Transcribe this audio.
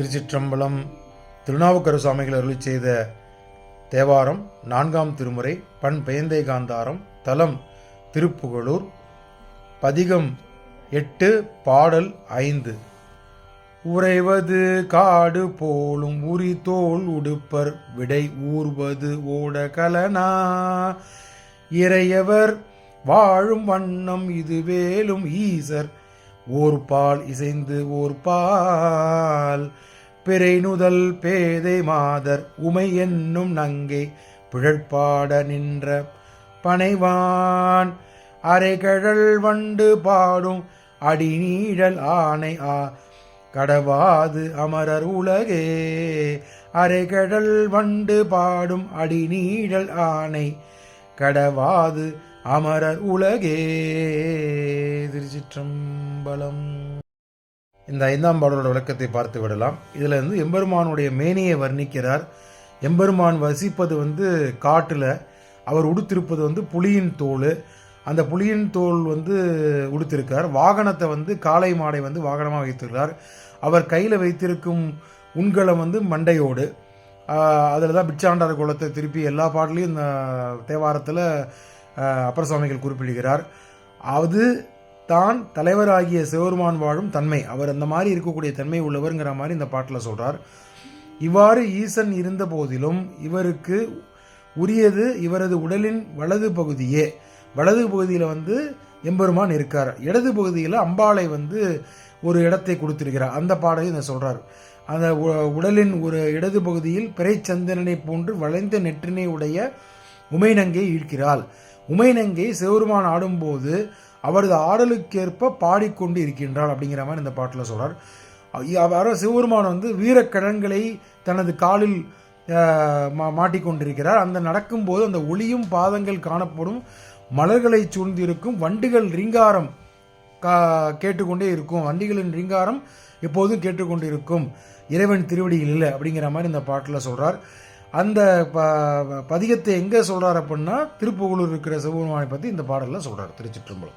திருச்சிற்றம்பலம் திருநாவுக்கரு சுவாமிகள் அருளி செய்த தேவாரம் நான்காம் திருமுறை பண் பெயந்தை காந்தாரம் தலம் திருப்புகழூர் பதிகம் எட்டு பாடல் ஐந்து. உறைவது காடு போலும் உரி தோல் உடுப்பர் விடை ஊர்வது ஓட கலனா. இறையவர் வாழும் வண்ணம் இது வேலும் ஈசர் ஓர் பால் இசைந்து ஓர் பால். பிறை நுதல் பேதை மாதர் உமை என்னும் நங்கை பிழற்பாட நின்ற பனைவான். அரைகழல் வண்டு பாடும் அடிநீழல் ஆணை ஆ. கடவாது அமரர் உலகே. அரைகழல் வண்டு பாடும் அடிநீழல் ஆணை கடவாது அமரர் உலகே திருச்சிற்றம்பலம். இந்த ஐந்தாம் பாடலோட விளக்கத்தை பார்த்து விடலாம். இதில் வந்து எம்பெருமானுடைய மேனியை வர்ணிக்கிறார். எம்பெருமான் வசிப்பது வந்து காட்டில். அவர் உடுத்திருப்பது வந்து புலியின் தோல் அந்த புலியின் தோல் வந்து உடுத்திருக்கார். வாகனத்தை வந்து காளை மாடை வந்து வாகனமாக வைத்திருக்கிறார். அவர் கையில் வைத்திருக்கும் உண்கலம் வந்து மண்டையோடு. அதில் தான் பிச்சாண்டார் குலத்தை திருப்பி எல்லா பாடலையும் இந்த தேவாரத்தில் அப்பர சுவாமிகள் குறிப்பிடுகிறார். அது தான் தலைவராகிய சிவருமான் வாழும் தன்மை. அவர் அந்த மாதிரி இருக்கக்கூடிய தன்மை உள்ளவர்ங்கிற மாதிரி இந்த பாட்டில் சொல்கிறார் இவ்வாறு ஈசன் இருந்த போதிலும் இவருக்கு உரியது இவரது உடலின் வலது பகுதியே. வலது பகுதியில் வந்து எம்பெருமான் இருக்கார். இடது பகுதியில் அம்பாளை வந்து ஒரு இடத்தை கொடுத்திருக்கிறார். அந்த பாடலை இதை சொல்கிறார் அந்த உடலின் ஒரு இடது பகுதியில் பிறைச்சந்திரனை போன்று வளைந்த நெற்றினை உடைய உமைநங்கை ஈர்க்கிறாள். உமைநங்கை சிவருமான் ஆடும்போது அவரது ஆடலுக்கேற்ப பாடிக்கொண்டு இருக்கின்றாள் அப்படிங்கிற மாதிரி இந்த பாட்டில் சொல்கிறார் அவர் சிவபெருமான் வந்து வீரக்கழங்களை தனது காலில் மா- மாட்டிக்கொண்டிருக்கிறார். அந்த நடக்கும்போது அந்த ஒளியும் பாதங்கள் காணப்படும். மலர்களை சூழ்ந்திருக்கும். வண்டுகள் ரிங்காரம் கா கேட்டுக்கொண்டே இருக்கும். வண்டிகளின் ரிங்காரம் எப்போதும் கேட்டுக்கொண்டு இருக்கும் இறைவன் திருவடியில் இல்லை அப்படிங்கிற மாதிரி இந்த பாட்டில் சொல்கிறார் அந்த ப பதிகத்தை எங்கே சொல்கிறார் அப்படின்னா திருப்புகலூர் இருக்கிற சிவபெருமானை பற்றி இந்த பாடலில் சொல்கிறார் திருச்சிற்றம்பலம்.